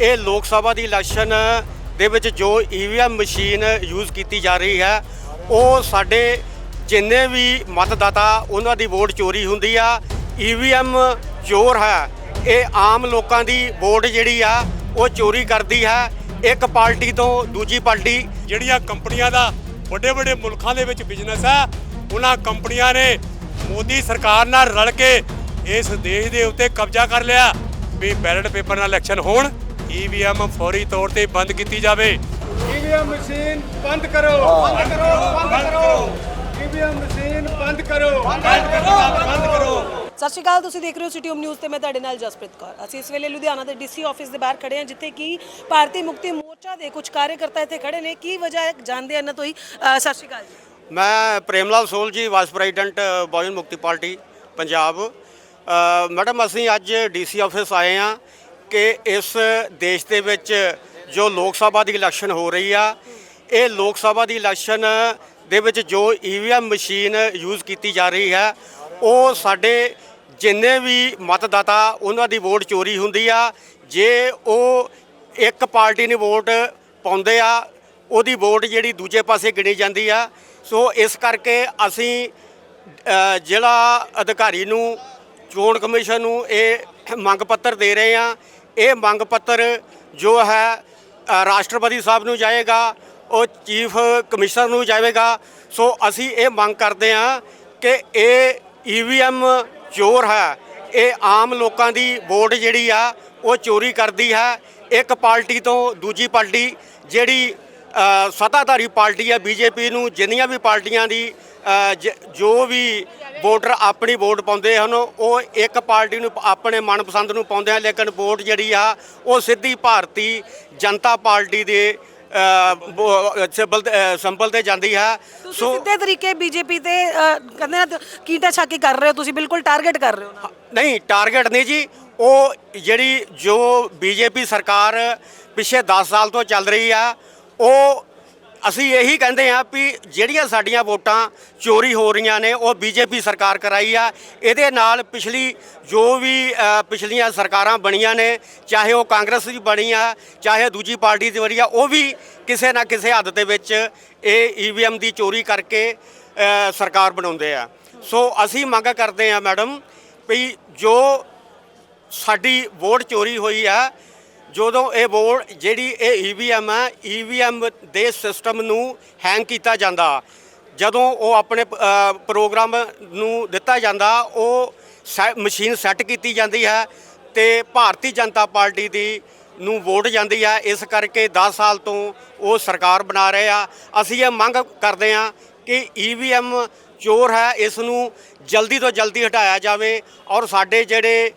ਇਹ ਲੋਕ ਸਭਾ ਦੀ ਇਲੈਕਸ਼ਨ ਦੇ ਵਿੱਚ ਜੋ ਈਵੀਐਮ ਮਸ਼ੀਨ ਯੂਜ਼ ਕੀਤੀ ਜਾ ਰਹੀ ਹੈ, ਉਹ ਸਾਡੇ ਜਿੰਨੇ ਵੀ ਮਤਦਾਤਾ ਉਹਨਾਂ ਦੀ ਵੋਟ ਚੋਰੀ ਹੁੰਦੀ ਆ। ਈਵੀਐਮ ਚੋਰ ਹੈ। ਇਹ ਆਮ ਲੋਕਾਂ ਦੀ ਵੋਟ ਜਿਹੜੀ ਆ, ਉਹ ਚੋਰੀ ਕਰਦੀ ਹੈ। ਇੱਕ ਪਾਰਟੀ ਤੋਂ ਦੂਜੀ ਪਾਰਟੀ ਜਿਹੜੀਆਂ ਕੰਪਨੀਆਂ ਦਾ ਵੱਡੇ ਵੱਡੇ ਮੁਲਕਾਂ ਦੇ ਵਿੱਚ ਬਿਜ਼ਨਸ ਹੈ, ਉਹਨਾਂ ਕੰਪਨੀਆਂ ਨੇ ਮੋਦੀ ਸਰਕਾਰ ਨਾਲ ਰਲ ਕੇ ਇਸ ਦੇਸ਼ ਦੇ ਉੱਤੇ ਕਬਜ਼ਾ ਕਰ ਲਿਆ ਵੀ ਬੈਲਟ ਪੇਪਰ ਨਾਲ ਇਲੈਕਸ਼ਨ ਹੋਣ। ਈਵੀਐਮ ਫੌਰੀ ਤੌਰ ਤੇ ਬੰਦ ਕੀਤੀ ਜਾਵੇ। ਈਵੀਐਮ ਮਸ਼ੀਨ ਬੰਦ ਕਰੋ। ਬੰਦ ਕਰੋ ਬੰਦ ਕਰੋ। ਈਵੀਐਮ ਮਸ਼ੀਨ ਬੰਦ ਕਰੋ। ਬੰਦ ਕਰੋ। ਬੰਦ ਕਰੋ। ਸਤਿ ਸ਼੍ਰੀ ਅਕਾਲ ਤੁਸੀਂ ਦੇਖ ਰਹੇ ਹੋ ਸਿਟੀ ਹੋਮ ਨਿਊਜ਼ ਤੇ ਮੈਂ ਤੁਹਾਡੇ ਨਾਲ ਜਸਪ੍ਰੀਤ ਕੌਰ। ਅਸੀਂ ਇਸ ਵੇਲੇ ਲੁਧਿਆਣਾ ਦੇ ਡੀਸੀ ਆਫਿਸ ਦੇ ਬਾਹਰ ਖੜੇ ਹਾਂ ਜਿੱਥੇ ਕਿ ਭਾਰਤੀ ਮੁਕਤੀ ਮੋਰਚਾ ਦੇ ਕੁਝ ਕਾਰਜਕਰਤਾ ਇੱਥੇ ਖੜੇ ਨੇ। ਕੀ ਵਜ੍ਹਾ ਹੈ ਜਾਣਦੇ ਹਾਂ ਇਹਨਾਂ ਤੋਂ ਹੀ? ਅ, ਸਤਿ ਸ਼੍ਰੀ ਅਕਾਲ ਜੀ। ਮੈਂ ਪ੍ਰੇਮਲਾਲ ਸੋਲ ਜੀ ਵਾਈਸ ਪ੍ਰੈਜ਼ੀਡੈਂਟ ਬਹੁਜਨ ਮੁਕਤੀ ਪਾਰਟੀ ਪੰਜਾਬ। ਅ, ਮੈਡਮ ਅਸੀਂ ਅੱਜ ਡੀਸੀ ਆਫਿਸ ਆਏ ਆ ਕਿ ਇਸ ਦੇਸ਼ ਦੇ ਵਿੱਚ ਜੋ ਲੋਕ ਸਭਾ ਦੀ ਇਲੈਕਸ਼ਨ ਹੋ ਰਹੀ ਆ ਇਹ ਲੋਕ ਸਭਾ ਦੀ ਇਲੈਕਸ਼ਨ ਦੇ ਵਿੱਚ ਜੋ ਈਵੀਐਮ ਮਸ਼ੀਨ ਯੂਜ਼ ਕੀਤੀ ਜਾ ਰਹੀ ਹੈ ਉਹ ਸਾਡੇ ਜਿੰਨੇ ਵੀ ਮਤਦਾਤਾ ਉਹਨਾਂ ਦੀ ਵੋਟ ਚੋਰੀ ਹੁੰਦੀ ਆ ਜੇ ਉਹ ਇੱਕ ਪਾਰਟੀ ਨੂੰ ਵੋਟ ਪਾਉਂਦੇ ਆ ਉਹਦੀ ਵੋਟ ਜਿਹੜੀ ਦੂਜੇ ਪਾਸੇ ਗਿਣੀ ਜਾਂਦੀ ਆ। ਸੋ ਇਸ ਕਰਕੇ ਅਸੀਂ ਅ, ਜ਼ਿਲ੍ਹਾ ਅਧਿਕਾਰੀ ਨੂੰ ਚੋਣ ਕਮਿਸ਼ਨ ਨੂੰ ਇਹ ਮੰਗ ਪੱਤਰ ਦੇ ਰਹੇ ਆ ਇਹ ਮੰਗ ਪੱਤਰ ਜੋ ਹੈ ਰਾਸ਼ਟਰਪਤੀ ਸਾਹਿਬ ਨੂੰ ਜਾਏਗਾ, ਉਹ ਚੀਫ ਕਮਿਸ਼ਨਰ ਨੂੰ ਜਾਵੇਗਾ। ਸੋ ਅਸੀਂ ਇਹ ਮੰਗ ਕਰਦੇ ਹਾਂ ਕਿ ਇਹ ਈਵੀਐਮ ਚੋਰ ਹੈ, ਇਹ ਆਮ ਲੋਕਾਂ ਦੀ ਵੋਟ ਜਿਹੜੀ ਆ, ਉਹ ਚੋਰੀ ਕਰਦੀ ਹੈ। ਇੱਕ ਪਾਰਟੀ ਤੋਂ ਦੂਜੀ ਪਾਰਟੀ ਜਿਹੜੀ ਸੱਤਾਧਾਰੀ ਪਾਰਟੀ ਹੈ ਬੀਜੇਪੀ ਨੂੰ ਜਿੰਨੀਆਂ ਵੀ ਪਾਰਟੀਆਂ ਦੀ ਜ- ਵੀ ਵੋਟਰ ਆਪਣੀ ਵੋਟ ਪਾਉਂਦੇ ਹਨ ਉਹ ਇੱਕ ਪਾਰਟੀ ਨੂੰ ਆਪਣੇ ਮਨਪਸੰਦ ਨੂੰ ਪਾਉਂਦੇ ਆ ਲੇਕਿਨ ਵੋਟ ਜਿਹੜੀ ਆ ਉਹ ਸਿੱਧੀ ਭਾਰਤੀ ਜਨਤਾ ਪਾਰਟੀ ਦੇ ਸਿੰਬਲ ਸਿੰਬਲ ਤੇ ਜਾਂਦੀ ਹੈ। ਤੁਸੀਂ ਸਿੱਧੇ ਤਰੀਕੇ ਬੀਜੇਪੀ ਤੇ ਕਹਿੰਦੇ ਨਾ ਕੀਟਾ ਛਾਕੀ ਕਰ ਰਹੇ ਹੋ ਤੁਸੀਂ ਬਿਲਕੁਲ ਟਾਰਗੇਟ ਕਰ ਰਹੇ ਹੋ ਨਹੀਂ ਟਾਰਗੇਟ ਨਹੀਂ ਜੀ ਉਹ ਜਿਹੜੀ ਜੋ ਬੀਜੇਪੀ ਸਰਕਾਰ ਪਿਛੇ 10 ਸਾਲ ਤੋਂ ਚੱਲ ਰਹੀ ਆ ਉਹ ਅਸੀਂ ਇਹੀ ਕਹਿੰਦੇ ਹਾਂ ਵੀ ਜਿਹੜੀਆਂ ਸਾਡੀਆਂ ਵੋਟਾਂ ਚੋਰੀ ਹੋ ਰਹੀਆਂ ਨੇ ਉਹ ਬੀਜੇਪੀ ਸਰਕਾਰ ਕਰਾਈ ਆ। ਇਹਦੇ ਨਾਲ ਪਿਛਲੀ ਜੋ ਵੀ ਅ, ਪਿਛਲੀਆਂ ਸਰਕਾਰਾਂ ਬਣੀਆਂ ਨੇ ਚਾਹੇ ਉਹ ਕਾਂਗਰਸ ਦੀ ਬਣੀ ਆ ਚਾਹੇ ਦੂਜੀ ਪਾਰਟੀ ਦੀ ਬਣੀ ਆ ਉਹ ਵੀ ਕਿਸੇ ਨਾ ਕਿਸੇ ਹੱਦ ਦੇ ਵਿੱਚ ਇਹ ਈਵੀਐਮ ਦੀ ਚੋਰੀ ਕਰਕੇ ਅ, ਸਰਕਾਰ ਬਣਾਉਂਦੇ ਆ। ਸੋ ਅਸੀਂ ਮੰਗ ਕਰਦੇ ਆ ਮੈਡਮ ਵੀ ਜੋ ਸਾਡੀ ਵੋਟ ਚੋਰੀ ਹੋਈ ਆ ਜਦੋਂ ਇਹ ਵੋਟ ਜਿਹੜੀ ਇਹ ਈਵੀਐਮ ਆ ਈਵੀਐਮ ਦੇ ਸਿਸਟਮ ਨੂੰ ਹੈਂਗ ਕੀਤਾ ਜਾਂਦਾ। ਜਦੋਂ ਉਹ ਆਪਣੇ ਪ੍ਰੋਗਰਾਮ ਨੂੰ ਦਿੱਤਾ ਜਾਂਦਾ, ਉਹ ਸੈ- ਮਸ਼ੀਨ ਸੈੱਟ ਕੀਤੀ ਜਾਂਦੀ ਹੈ ਤੇ ਭਾਰਤੀ ਜਨਤਾ ਪਾਰਟੀ ਦੀ ਨੂੰ ਵੋਟ ਜਾਂਦੀ ਆ ਇਸ ਕਰਕੇ 10 ਸਾਲ ਤੋਂ ਉਹ ਸਰਕਾਰ ਬਣਾ ਰਹੇ ਆ। ਅਸੀਂ ਇਹ ਮੰਗ ਕਰਦੇ ਆ ਕਿ ਈਵੀਐਮ ਚੋਰ ਹੈ, ਇਸ ਨੂੰ ਜਲਦੀ ਤੋਂ ਜਲਦੀ ਹਟਾਇਆ ਜਾਵੇ ਔਰ ਸਾਡੇ ਜਿਹੜੇ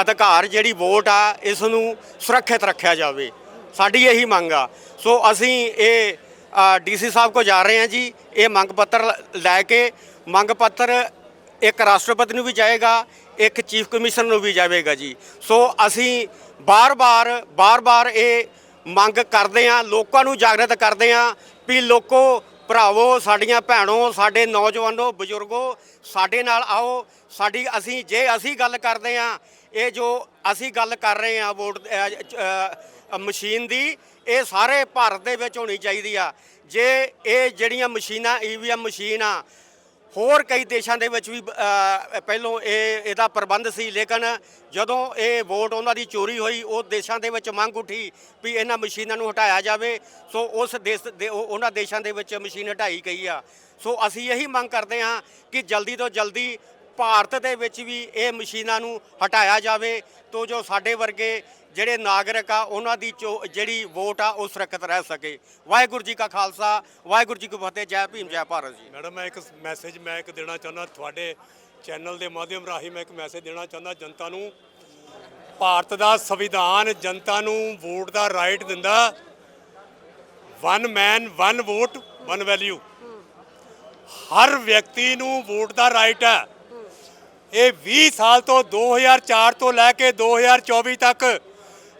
ਅਧਿਕਾਰ ਜਿਹੜੀ ਵੋਟ ਆ, ਇਸ ਨੂੰ ਸੁਰੱਖਿਅਤ ਰੱਖਿਆ ਜਾਵੇ। ਸਾਡੀ ਇਹੀ ਮੰਗ ਆ। ਸੋ ਅਸੀਂ ਇਹ ਡੀਸੀ ਸਾਹਿਬ ਕੋ ਜਾ ਰਹੇ ਹਾਂ ਜੀ। ਇਹ ਮੰਗ ਪੱਤਰ ਲੈ ਕੇ ਮੰਗ ਪੱਤਰ ਇੱਕ ਰਾਸ਼ਟਰਪਤੀ ਨੂੰ ਵੀ ਜਾਏਗਾ, ਇੱਕ ਚੀਫ ਕਮਿਸ਼ਨਰ ਨੂੰ ਵੀ ਜਾਵੇਗਾ ਜੀ। ਸੋ ਅਸੀਂ ਬਾਰ-ਬਾਰ ਬਾਰ-ਬਾਰ ਇਹ ਮੰਗ ਕਰਦੇ ਆ ਲੋਕਾਂ ਨੂੰ ਜਾਗਰਤ ਕਰਦੇ ਆ ਵੀ ਲੋਕੋ ਭਰਾਵੋ, ਸਾਡੀਆਂ ਭੈਣੋ, ਸਾਡੇ ਨੌਜਵਾਨੋ, ਬਜ਼ੁਰਗੋ, ਸਾਡੇ ਨਾਲ ਆਓ। ਸਾਡੀ ਅਸੀਂ, ਜੇ ਅਸੀਂ ਗੱਲ ਕਰਦੇ ਆ ਇਹ ਜੋ ਅਸੀਂ ਗੱਲ ਕਰ ਰਹੇ ਆ ਵੋਟ ਮਸ਼ੀਨ ਦੀ, ਇਹ ਸਾਰੇ ਭਾਰਤ ਦੇ ਵਿੱਚ ਹੋਣੀ ਚਾਹੀਦੀ ਆ। ਜੇ ਇਹ ਜਿਹੜੀਆਂ ਮਸ਼ੀਨਾਂ ਈਵੀਐਮ ਮਸ਼ੀਨ ਆ ਹੋਰ ਕਈ ਦੇਸ਼ਾਂ ਦੇ ਵਿੱਚ ਵੀ ਪਹਿਲੋਂ ਇਹ, ਇਹਦਾ ਪ੍ਰਬੰਧ ਸੀ, ਲੇਕਿਨ ਜਦੋਂ ਇਹ ਵੋਟ ਉਹਨਾਂ ਦੀ ਚੋਰੀ ਹੋਈ, ਉਹ ਦੇਸ਼ਾਂ ਦੇ ਵਿੱਚ ਮੰਗ ਉੱਠੀ ਵੀ ਇਹਨਾਂ ਮਸ਼ੀਨਾਂ ਨੂੰ ਹਟਾਇਆ ਜਾਵੇ। ਸੋ ਉਸ ਦੇਸ਼ ਦੇ, ਉਹ- ਉਹਨਾਂ ਦੇਸ਼ਾਂ ਦੇ ਵਿੱਚ ਮਸ਼ੀਨ ਹਟਾਈ ਗਈ ਆ। ਸੋ ਅਸੀਂ ਇਹੀ ਮੰਗ ਕਰਦੇ ਹਾਂ ਕਿ ਜਲਦੀ ਤੋਂ ਜਲਦੀ ਭਾਰਤ ਦੇ ਵਿੱਚ ਵੀ ਇਹ ਮਸ਼ੀਨਾਂ ਨੂੰ ਹਟਾਇਆ ਜਾਵੇ ਤੋ ਜੋ ਸਾਡੇ ਵਰਗੇ ਜਿਹੜੇ ਨਾਗਰਿਕ ਆ, ਉਹਨਾਂ ਦੀ ਚੋ- ਜਿਹੜੀ ਵੋਟ ਆ, ਉਹ ਸੁਰੱਖਿਅਤ ਰਹਿ ਸਕੇ। ਵਾਹਿਗੁਰੂ ਜੀ ਕਾ ਖਾਲਸਾ, ਵਾਹਿਗੁਰੂ ਜੀ ਕੀ ਫਤਿਹ, ਜੈ ਭੀਮ, ਜੈ ਭਾਰਤ ਜੀ। ਮੈਡਮ, ਮੈਂ ਇੱਕ ਮੈਸੇਜ ਮੈਂ ਇੱਕ ਦੇਣਾ ਚਾਹੁੰਦਾ, ਤੁਹਾਡੇ ਚੈਨਲ ਦੇ ਮਾਧਿਅਮ ਰਾਹੀਂ ਮੈਂ ਇੱਕ ਮੈਸੇਜ ਦੇਣਾ ਚਾਹੁੰਦਾ, ਜਨਤਾ ਨੂੰ। ਭਾਰਤ ਦਾ ਸੰਵਿਧਾਨ ਜਨਤਾ ਨੂੰ ਵੋਟ ਦਾ ਰਾਈਟ ਦਿੰਦਾ। One man one vote one value ਹਰ ਵਿਅਕਤੀ ਨੂੰ ਵੋਟ ਦਾ ਰਾਈਟ ਹੈ। ਇਹ 20 ਸਾਲ ਤੋਂ 2004 ਤੋਂ ਲੈ ਕੇ 2024 ਤੱਕ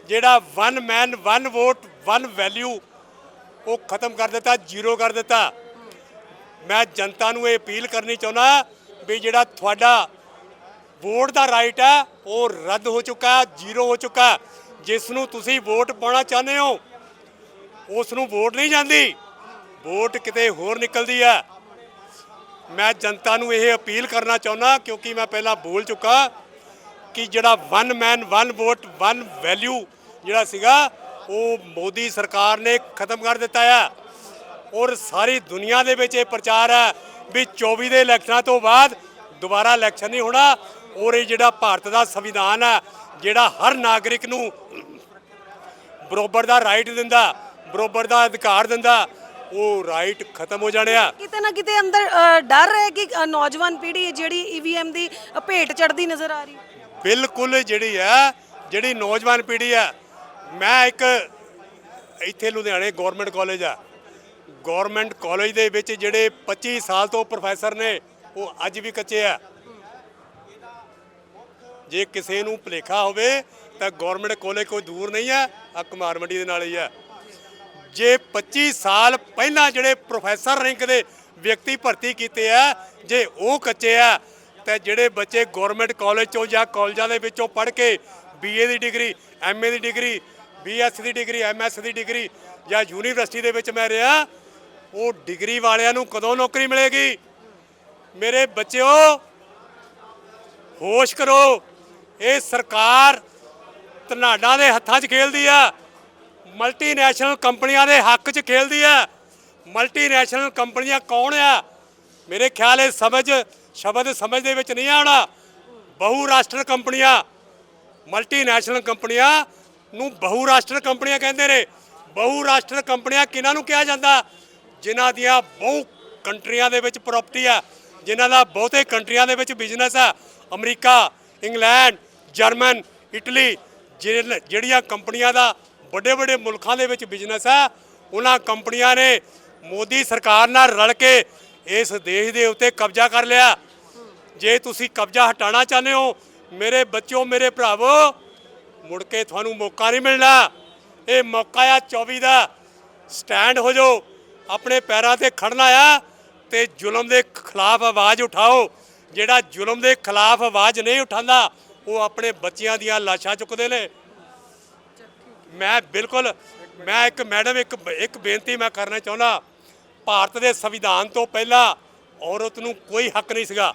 ਜਿਹੜਾ one man one vote one value ਉਹ ਖਤਮ ਕਰ ਦਿੱਤਾ, ਜ਼ੀਰੋ ਕਰ ਦਿੱਤਾ। ਮੈਂ ਜਨਤਾ ਨੂੰ ਇਹ ਅਪੀਲ ਕਰਨੀ ਚਾਹੁੰਦਾ ਵੀ ਜਿਹੜਾ ਤੁਹਾਡਾ ਵੋਟ ਦਾ ਰਾਈਟ ਹੈ, ਉਹ ਰੱਦ ਹੋ ਚੁੱਕਾ ਹੈ, ਜ਼ੀਰੋ ਹੋ ਚੁੱਕਾ ਹੈ। ਜਿਸ ਨੂੰ ਤੁਸੀਂ ਵੋਟ ਪਾਉਣਾ ਚਾਹੁੰਦੇ ਹੋ, ਉਸ ਨੂੰ ਵੋਟ ਨਹੀਂ ਜਾਂਦੀ। ਵੋਟ ਕਿਤੇ ਹੋਰ ਨਿਕਲਦੀ ਹੈ। ਮੈਂ ਜਨਤਾ ਨੂੰ ਇਹ ਅਪੀਲ ਕਰਨਾ ਚਾਹੁੰਦਾ, ਕਿਉਂਕਿ ਮੈਂ ਪਹਿਲਾਂ ਬੋਲ ਚੁੱਕਾ ਕਿ ਜਿਹੜਾ one man one vote one value ਜਿਹੜਾ ਸੀਗਾ, ਉਹ ਮੋਦੀ ਸਰਕਾਰ ਨੇ ਖਤਮ ਕਰ ਦਿੱਤਾ ਆ। ਔਰ ਸਾਰੀ ਦੁਨੀਆ ਦੇ ਵਿੱਚ ਇਹ ਪ੍ਰਚਾਰ ਹੈ ਵੀ 24 ਦੇ ਇਲੈਕਸ਼ਨਾਂ ਤੋਂ ਬਾਅਦ ਦੁਬਾਰਾ ਇਲੈਕਸ਼ਨ ਨਹੀਂ ਹੋਣਾ, ਔਰ ਇਹ ਜਿਹੜਾ ਭਾਰਤ ਦਾ ਸੰਵਿਧਾਨ ਹੈ, ਜਿਹੜਾ ਹਰ ਨਾਗਰਿਕ ਨੂੰ ਬਰੋਬਰ ਦਾ ਰਾਈਟ ਦਿੰਦਾ, ਬਰੋਬਰ ਦਾ ਅਧਿਕਾਰ ਦਿੰਦਾ ਉਹ ਰਾਈਟ ਖਤਮ ਹੋ ਜਾਣਿਆ ਕਿਤੇ ਨਾ ਕਿਤੇ ਅੰਦਰ ਅ, ਡਰ ਹੈ ਕਿ ਅ, ਨੌਜਵਾਨ ਪੀੜ੍ਹੀ ਜਿਹੜੀ ਈਵੀਐਮ ਦੀ ਭੇਟ ਚੜਦੀ ਨਜ਼ਰ ਆ ਰਹੀ। ਬਿਲਕੁਲ ਜਿਹੜੀ ਹੈ ਜਿਹੜੀ ਨੌਜਵਾਨ ਪੀੜ੍ਹੀ ਹੈ ਮੈਂ ਇੱਕ ਇੱਥੇ ਲੁਧਿਆਣੇ ਗਵਰਨਮੈਂਟ ਕਾਲਜ ਆ। ਗਵਰਨਮੈਂਟ ਕਾਲਜ ਦੇ ਵਿੱਚ ਜਿਹੜੇ 25 ਸਾਲ ਤੋਂ ਪ੍ਰੋਫੈਸਰ ਨੇ ਉਹ ਅੱਜ ਵੀ ਕੱਚੇ ਆ। ਜੇ ਕਿਸੇ ਨੂੰ ਭੁਲੇਖਾ ਹੋਵੇ ਤਾਂ ਗਵਰਨਮੈਂਟ ਕਾਲਜ ਕੋਈ ਦੂਰ ਨਹੀਂ ਹੈ ਆ ਕੁਮਾਰ ਮੰਡੀ ਦੇ ਨਾਲ ਹੀ ਹੈ ਜੇ 25 ਸਾਲ ਪਹਿਲਾਂ ਜਿਹੜੇ ਪ੍ਰੋਫੈਸਰ ਰੈਂਕ ਦੇ ਵਿਅਕਤੀ ਭਰਤੀ ਕੀਤੇ ਆ, ਜੇ ਉਹ ਕੱਚੇ ਆ, ਤੇ ਜਿਹੜੇ ਬੱਚੇ ਗਵਰਨਮੈਂਟ ਕਾਲਜ ਚੋਂ ਜਾਂ ਕਾਲਜਾਂ ਦੇ ਵਿੱਚੋਂ ਪੜ੍ਹ ਕੇ ਬੀਏ ਦੀ ਡਿਗਰੀ ਐਮਏ ਦੀ ਡਿਗਰੀ ਬੀਐਸ ਦੀ ਡਿਗਰੀ ਐਮਐਸ ਦੀ ਡਿਗਰੀ ਜਾਂ ਯੂਨੀਵਰਸਿਟੀ ਦੇ ਵਿੱਚ ਮੈਂ ਰਿਹਾ, ਉਹ ਡਿਗਰੀ ਵਾਲਿਆਂ ਨੂੰ ਕਦੋਂ ਨੌਕਰੀ ਮਿਲੇਗੀ? ਮੇਰੇ ਬੱਚਿਓ, ਹੋਸ਼ ਕਰੋ, ਇਹ ਸਰਕਾਰ ਧਨਾਡਾਂ ਦੇ ਹੱਥਾਂ 'ਚ ਖੇਲਦੀ ਆ। ਮਲਟੀਨੈਸ਼ਨਲ ਕੰਪਨੀਆਂ ਦੇ ਹੱਕ 'ਚ ਖੇਲਦੀ ਹੈ। ਮਲਟੀਨੈਸ਼ਨਲ ਕੰਪਨੀਆਂ ਕੌਣ ਆ? ਮੇਰੇ ਖਿਆਲ ਇਹ ਸਮਝ, ਸ਼ਬਦ ਸਮਝ ਦੇ ਵਿੱਚ ਨਹੀਂ ਆਉਣਾ। ਬਹੁ ਰਾਸ਼ਟਰ ਕੰਪਨੀਆਂ ਮਲਟੀਨੈਸ਼ਨਲ ਕੰਪਨੀਆਂ ਨੂੰ ਬਹੁ ਰਾਸ਼ਟਰ ਕੰਪਨੀਆਂ ਕਹਿੰਦੇ ਨੇ। ਬਹੁ ਰਾਸ਼ਟਰ ਕੰਪਨੀਆਂ ਕਿਹਨਾਂ ਨੂੰ ਕਿਹਾ ਜਾਂਦਾ? ਜਿਨ੍ਹਾਂ ਦੀਆਂ ਬਹੁ ਕੰਟਰੀਆਂ ਦੇ ਵਿੱਚ ਪ੍ਰਾਪਰਟੀ ਆ, ਜਿਨ੍ਹਾਂ ਦਾ ਬਹੁਤੇ ਕੰਟਰੀਆਂ ਦੇ ਵਿੱਚ ਬਿਜ਼ਨਸ ਆ। ਅਮਰੀਕਾ, ਇੰਗਲੈਂਡ, ਜਰਮਨ, ਇਟਲੀ ਜਿਹ- ਜਿਹੜੀਆਂ ਕੰਪਨੀਆਂ ਦਾ ਵੱਡੇ ਵੱਡੇ ਮੁਲਕਾਂ ਦੇ ਵਿੱਚ ਬਿਜ਼ਨਸ ਆ, ਉਹਨਾਂ ਕੰਪਨੀਆਂ ਨੇ ਮੋਦੀ ਸਰਕਾਰ ਨਾਲ ਰਲ ਕੇ ਇਸ ਦੇਸ਼ ਦੇ ਉੱਤੇ ਕਬਜ਼ਾ ਕਰ ਲਿਆ। ਜੇ ਤੁਸੀਂ ਕਬਜ਼ਾ ਹਟਾਉਣਾ ਚਾਹੁੰਦੇ ਹੋ, ਮੇਰੇ ਬੱਚਿਓ, ਮੇਰੇ ਭਰਾਵੋ, ਮੁੜ ਕੇ ਤੁਹਾਨੂੰ ਮੌਕਾ ਨਹੀਂ ਮਿਲਣਾ। ਇਹ ਮੌਕਾ ਆ 24 ਦਾ। ਸਟੈਂਡ ਹੋ ਜਾਓ, ਆਪਣੇ ਪੈਰਾਂ ਤੇ ਖੜਨਾ ਆ ਤੇ ਜ਼ੁਲਮ ਦੇ ਖਿਲਾਫ ਆਵਾਜ਼ ਉਠਾਓ। ਜਿਹੜਾ ਜ਼ੁਲਮ ਦੇ ਖਿਲਾਫ ਆਵਾਜ਼ ਨਹੀਂ ਉਠਾਉਂਦਾ, ਉਹ ਆਪਣੇ ਬੱਚਿਆਂ ਦੀਆਂ ਲਾਸ਼ਾਂ ਚੁੱਕਦੇ ਨੇ। ਮੈਂ ਬਿਲਕੁਲ, ਮੈਂ ਇੱਕ ਮੈਡਮ, ਇੱਕ ਇੱਕ ਬੇਨਤੀ ਮੈਂ ਕਰਨਾ ਚਾਹੁੰਦਾ। ਭਾਰਤ ਦੇ ਸੰਵਿਧਾਨ ਤੋਂ ਪਹਿਲਾਂ ਔਰਤ ਨੂੰ ਕੋਈ ਹੱਕ ਨਹੀਂ ਸੀਗਾ।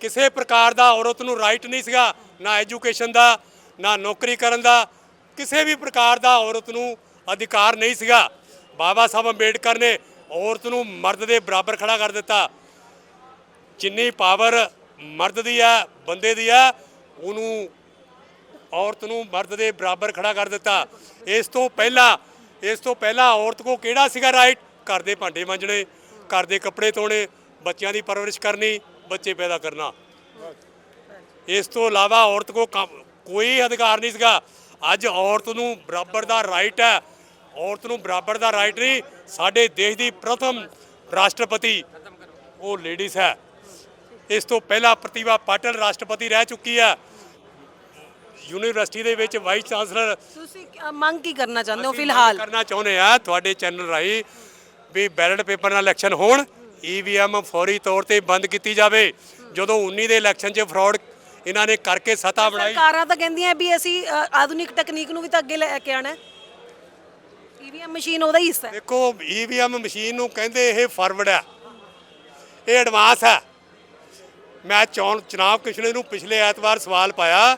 ਕਿਸੇ ਪ੍ਰਕਾਰ ਦਾ ਔਰਤ ਨੂੰ ਰਾਈਟ ਨਹੀਂ ਸੀਗਾ, ਨਾ ਐਜੂਕੇਸ਼ਨ ਦਾ, ਨਾ ਨੌਕਰੀ ਕਰਨ ਦਾ। ਕਿਸੇ ਵੀ ਪ੍ਰਕਾਰ ਦਾ ਔਰਤ ਨੂੰ ਅਧਿਕਾਰ ਨਹੀਂ ਸੀਗਾ। ਬਾਬਾ ਸਾਹਿਬ ਅੰਬੇਡਕਰ ਨੇ ਔਰਤ ਨੂੰ ਮਰਦ ਦੇ ਬਰਾਬਰ ਖੜਾ ਕਰ ਦਿੱਤਾ। ਜਿੰਨੀ ਪਾਵਰ ਮਰਦ ਦੀ ਹੈ, ਬੰਦੇ ਦੀ ਹੈ, ਉਹਨੂੰ ਔਰਤ ਨੂੰ ਮਰਦ ਦੇ ਬਰਾਬਰ ਖੜਾ ਕਰ ਦਿੱਤਾ। ਇਸ ਤੋਂ ਪਹਿਲਾਂ, ਇਸ ਤੋਂ ਪਹਿਲਾਂ ਔਰਤ ਕੋ ਕਿਹੜਾ ਸੀਗਾ ਰਾਈਟ ਘਰ ਦੇ ਭਾਂਡੇ ਮਾਂਜਣੇ, ਘਰ ਦੇ ਕੱਪੜੇ ਧੋਣੇ, ਬੱਚਿਆਂ ਦੀ ਪਰਵਰਿਸ਼ ਕਰਨੀ, ਬੱਚੇ ਪੈਦਾ ਕਰਨਾ। ਇਸ ਤੋਂ ਇਲਾਵਾ ਔਰਤ ਕੋ ਕੰਮ- ਕੋਈ ਅਧਿਕਾਰ ਨਹੀਂ ਸੀਗਾ। ਅੱਜ ਔਰਤ ਨੂੰ ਬਰਾਬਰ ਦਾ ਰਾਈਟ ਹੈ। ਔਰਤ ਨੂੰ ਬਰਾਬਰ ਦਾ ਰਾਈਟ ਨਹੀਂ, ਸਾਡੇ ਦੇਸ਼ ਦੀ ਪ੍ਰਥਮ ਰਾਸ਼ਟਰਪਤੀ, ਉਹ ਲੇਡੀਜ਼ ਹੈ। ਇਸ ਤੋਂ ਪਹਿਲਾਂ ਪ੍ਰਤਿਭਾ ਪਾਟਿਲ ਰਾਸ਼ਟਰਪਤੀ ਰਹਿ ਚੁੱਕੀ ਹੈ। ਯੂਨੀਵਰਸਿਟੀ ਦੇ ਵਿੱਚ ਵਾਈਸ ਚਾਂਸਲਰ ਤੁਸੀਂ ਅ, ਮੰਗ ਕੀ ਕਰਨਾ ਚਾਹੁੰਦੇ ਹੋ ਅਸੀਂ ਫਿਲਹਾਲ? ਕਰਨਾ ਚਾਹੁੰਦੇ ਆ ਤੁਹਾਡੇ ਚੈਨਲ ਰਾਹੀਂ ਵੀ ਬੈਲਟ ਪੇਪਰ ਨਾਲ ਇਲੈਕਸ਼ਨ ਹੋਣ ਈਵੀਐਮ ਫੌਰੀ ਤੌਰ ਤੇ ਬੰਦ ਕੀਤੀ ਜਾਵੇ। ਜਦੋਂ 19 ਦੇ ਇਲੈਕਸ਼ਨ 'ਚ ਫਰਾਡ ਇਹਨਾਂ ਨੇ ਕਰਕੇ ਸਤਾ ਬਣਾਈ। ਸਰਕਾਰਾਂ ਤਾਂ ਕਹਿੰਦੀਆਂ ਵੀ ਅਸੀਂ ਅ, ਆਧੁਨਿਕ ਤਕਨੀਕ ਨੂੰ ਵੀ ਤਾਂ ਅੱਗੇ ਲੈ ਕੇ ਆਣਾ ਹੈ। ਈਵੀਐਮ ਮਸ਼ੀਨ ਉਹਦਾ ਹੀ ਹਿੱਸਾ ਹੈ। ਦੇਖੋ ਈਵੀਐਮ ਮਸ਼ੀਨ ਨੂੰ ਕਹਿੰਦੇ ਇਹ ਫਾਰਵਰਡ ਹੈ। ਇਹ ਐਡਵਾਂਸ ਹੈ। ਮੈਂ ਚੋਣ ਚੁਣਾਵ ਕਮਿਸ਼ਨ ਨੂੰ ਪਿਛਲੇ ਐਤਵਾਰ ਸਵਾਲ ਪਾਇਆ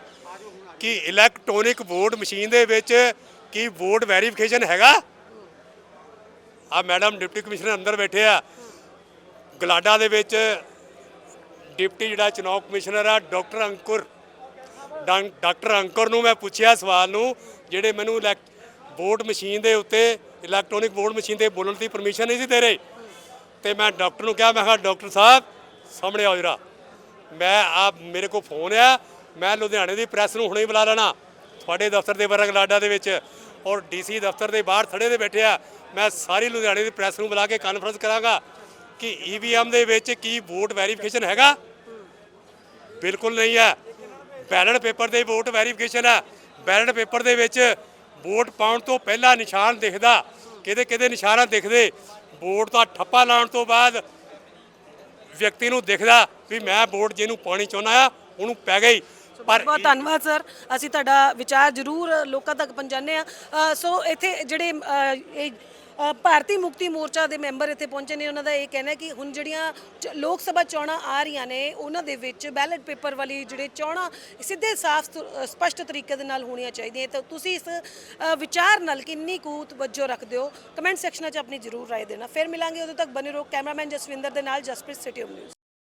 ਕਿ ਇਲੈਕਟ੍ਰੋਨਿਕ ਵੋਟ ਮਸ਼ੀਨ ਦੇ ਵਿੱਚ ਕੀ ਵੋਟ ਵੈਰੀਫਿਕੇਸ਼ਨ ਹੈਗਾ? ਆ ਮੈਡਮ ਡਿਪਟੀ ਕਮਿਸ਼ਨਰ ਅੰਦਰ ਬੈਠੇ ਆ। ਗਲਾਡਾ ਦੇ ਵਿੱਚ ਡਿਪਟੀ ਜਿਹੜਾ ਚੁਣਾਵ ਕਮਿਸ਼ਨਰ ਆ ਡਾਕਟਰ ਅੰਕੁਰ ਡਾਕਟਰ ਅੰਕੁਰ ਨੂੰ ਮੈਂ ਪੁੱਛਿਆ ਸਵਾਲ ਨੂੰ, ਜਿਹੜੇ ਮੈਨੂੰ ਇਲੈਕ- ਵੋਟ ਮਸ਼ੀਨ ਦੇ ਉੱਤੇ ਇਲੈਕਟ੍ਰੋਨਿਕ ਵੋਟ ਮਸ਼ੀਨ ਤੇ ਬੋਲਣ ਦੀ ਪਰਮਿਸ਼ਨ ਨਹੀਂ ਸੀ ਦੇ ਰਹੇ। ਤੇ ਮੈਂ ਡਾਕਟਰ ਨੂੰ ਕਿਹਾ, ਮੈਂ ਕਿਹਾ, ਡਾਕਟਰ ਸਾਹਿਬ, ਸਾਹਮਣੇ ਆਓ ਜਰਾ। ਮੈਂ ਆ ਮੇਰੇ ਕੋਲ ਫੋਨ ਆ ਮੈਂ ਲੁਧਿਆਣੇ ਦੀ ਪ੍ਰੈਸ ਨੂੰ ਹੁਣੇ ਹੀ ਬੁਲਾ ਲੈਣਾ। ਤੁਹਾਡੇ ਦਫ਼ਤਰ ਦੇ ਬਰਗਲਾਡਾ ਦੇ ਵਿੱਚ ਔਰ ਡੀਸੀ ਦਫ਼ਤਰ ਦੇ ਬਾਹਰ ਥੜੇ ਦੇ ਬੈਠੇ ਆ। ਮੈਂ ਸਾਰੀ ਲੁਧਿਆਣੇ ਦੀ ਪ੍ਰੈਸ ਨੂੰ ਬੁਲਾ ਕੇ ਕਾਨਫਰੰਸ ਕਰਾਂਗਾ ਕਿ ਈਵੀਐਮ ਦੇ ਵਿੱਚ ਕੀ ਵੋਟ ਵੈਰੀਫਿਕੇਸ਼ਨ ਹੈਗਾ। ਬਿਲਕੁਲ ਨਹੀਂ ਹੈ। ਬੈਲਟ ਪੇਪਰ ਦੇ ਵੋਟ ਵੈਰੀਫਿਕੇਸ਼ਨ ਹੈ। ਬੈਲਟ ਪੇਪਰ ਦੇ ਵਿੱਚ ਵੋਟ ਪਾਉਣ ਤੋਂ ਪਹਿਲਾਂ ਨਿਸ਼ਾਨ ਦਿਖਦਾ, ਕਿਹਦੇ ਕਿਹਦੇ ਨਿਸ਼ਾਨਾਂ ਦਿਖਦੇ। ਵੋਟ ਦਾ ਠੱਪਾ ਲਾਉਣ ਤੋਂ ਬਾਅਦ ਵਿਅਕਤੀ ਨੂੰ ਦਿਖਦਾ ਵੀ ਮੈਂ ਵੋਟ ਜਿਹਨੂੰ ਪਾਣੀ ਚਾਹੁੰਦਾ ਆ, ਉਹਨੂੰ ਪੈ ਗਈ। ਪਰ ਬਹੁਤ ਧੰਨਵਾਦ ਸਰ। ਅਸੀਂ ਤੁਹਾਡਾ ਵਿਚਾਰ ਜ਼ਰੂਰ ਲੋਕਾਂ ਤੱਕ ਪਹੁੰਚਾਉਂਦੇ ਆ ਸੋ ਇੱਥੇ ਜਿਹੜੇ ਅ, ਇਹ ਅ, ਭਾਰਤੀ ਮੁਕਤੀ ਮੋਰਚਾ ਦੇ ਮੈਂਬਰ ਇੱਥੇ ਪਹੁੰਚੇ ਨੇ। ਉਹਨਾਂ ਦਾ ਇਹ ਕਹਿਣਾ ਹੈ ਕਿ ਹੁਣ ਜਿਹੜੀਆਂ ਚ- ਲੋਕ ਸਭਾ ਚੋਣਾਂ ਆ ਰਹੀਆਂ ਨੇ ਉਹਨਾਂ ਦੇ ਵਿੱਚ ਬੈਲਟ ਪੇਪਰ ਵਾਲੀ ਜਿਹੜੇ ਚੋਣਾਂ ਸਿੱਧੇ ਸਾਫ਼ ਤ- ਸਪਸ਼ਟ ਤਰੀਕੇ ਦੇ ਨਾਲ ਹੋਣੀਆਂ ਚਾਹੀਦੀਆਂ। ਤਾਂ ਤੁਸੀਂ ਇਸ ਅ, ਵਿਚਾਰ ਨਾਲ ਕਿੰਨੀ ਕੁ ਤਵੱਜੋ ਰੱਖਦੇ ਹੋ? ਕਮੈਂਟ ਸੈਕਸ਼ਨ 'ਚ ਆਪਣੀ ਜ਼ਰੂਰ ਰਾਏ ਦੇਣਾ। ਫਿਰ ਮਿਲਾਂਗੇ। ਉਦੋਂ ਤੱਕ ਬਨੇ ਰਹੋ ਕੈਮਰਾਮੈਨ ਜਸਵਿੰਦਰ ਦੇ ਨਾਲ ਜਸਪ੍ਰੀਤ ਸਿਟੀ ਨਿਊਜ਼